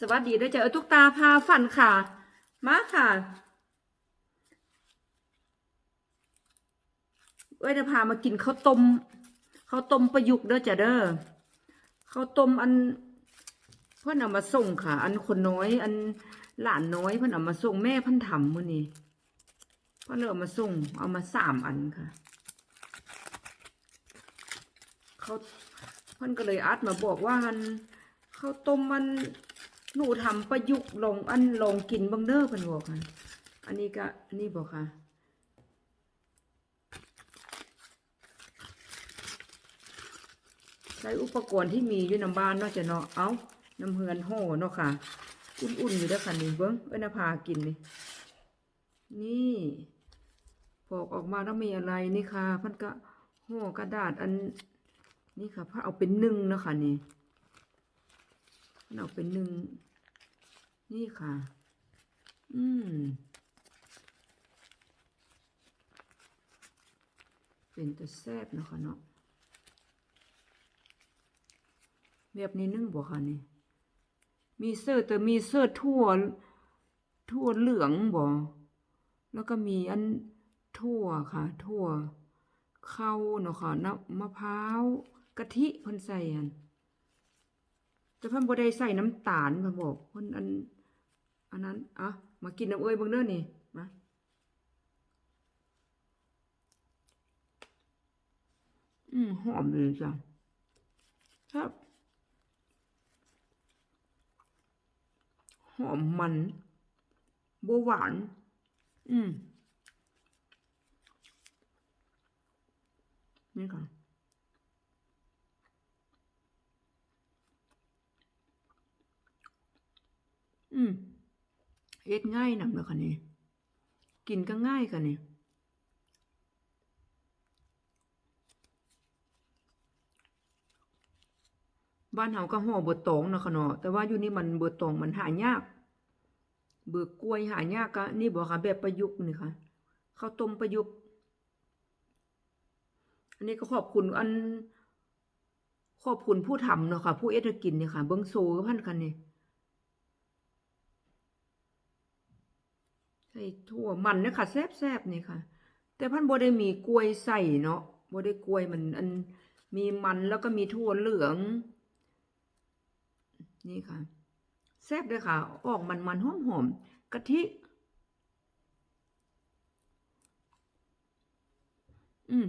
สวัสดีด้วยจ้ะเออทุกตาพาฝันค่ะ มาค่ะเอ้ยจะพามากินข้าวต้มข้าวต้มประยุกต์เด้อจ้ะเด้อข้าวต้มอัน เพื่อนเอามาส่งค่ะ อันคนน้อย อันหลานน้อยเพื่อนเอามาส่งแม่พันทำมื้อนี้เพื่อนเลยเอามาส่ง เอามาสามอันค่ะเขาเพื่อนก็เลยอัดมาบอกว่าอันข้าวต้มมัน หนูทำประยุกต์ลงอันลงกินบังเด้อเพิ่นบอกค่ะ อันนี้ก็อันนี้บอกค่ะ ใช้อุปกรณ์ที่มีอยู่ในบ้านเนาะจะเนาะเอาน้ำเฮือนห่อเนาะค่ะ อุ่นๆอยู่เด้อค่ะนี่เบิ้งเอ้ยนภากินนี่นี่ปอกออกมาแล้วมีอะไรนี่ค่ะพันก็ห่อกระดาษอันนี่ค่ะพระเอาเป็นหนึ่งเนาะค่ะนี่ เพิ่นเอาเป็นหนึ่ง นี่ค่ะ อืม เป็นตัวแซบเนาะค่ะเนาะ แบบนี้นึ่งบ่ค่ะนี่ มีเสื้อแต่มีเสื้อทั่ว ทั่วเหลืองบ่แล้วก็มีอันทั่วค่ะ ทั่ว เข้าเนาะค่ะน้ำมะพร้าวกะทิเพิ่นใส่อัน แต่พิ่นบ่ได้ใส่น้ำตาลพิ่นบอกพิ่นอันอันนั้นอะมากินน้ำเอ้ยเบิ่งเด้อนี่มาอืมหอมเลยจ้ะครับหอมมันบหวาน อืมนี่ค่ะ มเอ็ดง่ายนำเลยค่ะนี่กินก็ง่ายค่ะนี่บ้านเฮาก็ห่อเบอร์ตองเนาะค่ะเนาะแต่ว่าอยู่นี่มันเบอร์ตองมันหายาก เบือกล้วยหายากก็นี่บอกค่ะแบบประยุกต์นี่ค่ะข้าวต้มประยุกต์ อันนี้ก็ขอบคุณอันขอบคุณผู้ทำเนาะค่ะ ผู้เอ็ดให้กินเนี่ยค่ะ เบิ้งโซก็พันกันนี่ ใส่ถั่วมันเนี่ยค่ะแซ่บๆนี่ค่ะ แต่พันบ่ได้มีกล้วยใส่เนาะบ่ได้กล้วยมันอันมีมันแล้วก็มีถั่วเหลือง นี่ค่ะ แซ่บเลยค่ะ ออกมันมันหอมหอมๆกะทิ อืม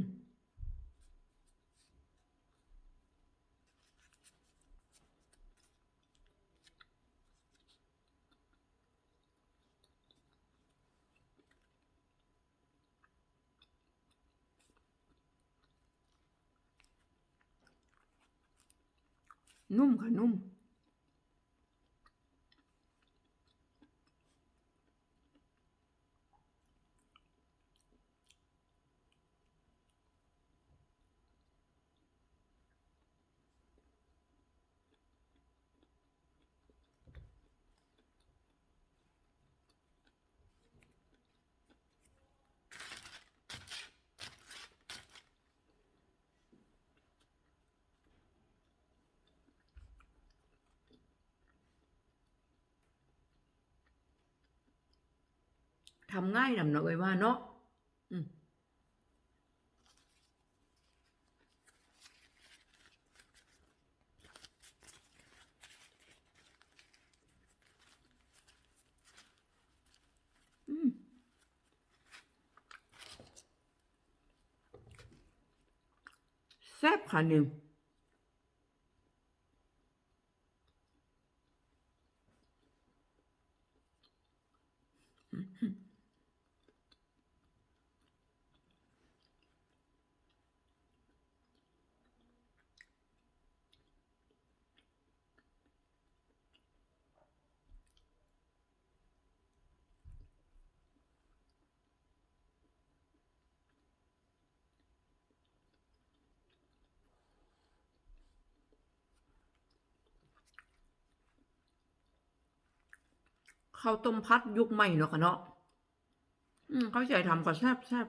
นุ่ม ทำง่ายนำเนาะเอ้ยว่าเนาะอืมอืมแซ่บค่ะหนึ่ง ข้าวต้มพัดยุคใหม่เนาะค่ะเนาะอืมเขาใจทำก็แซ่บแซ่บ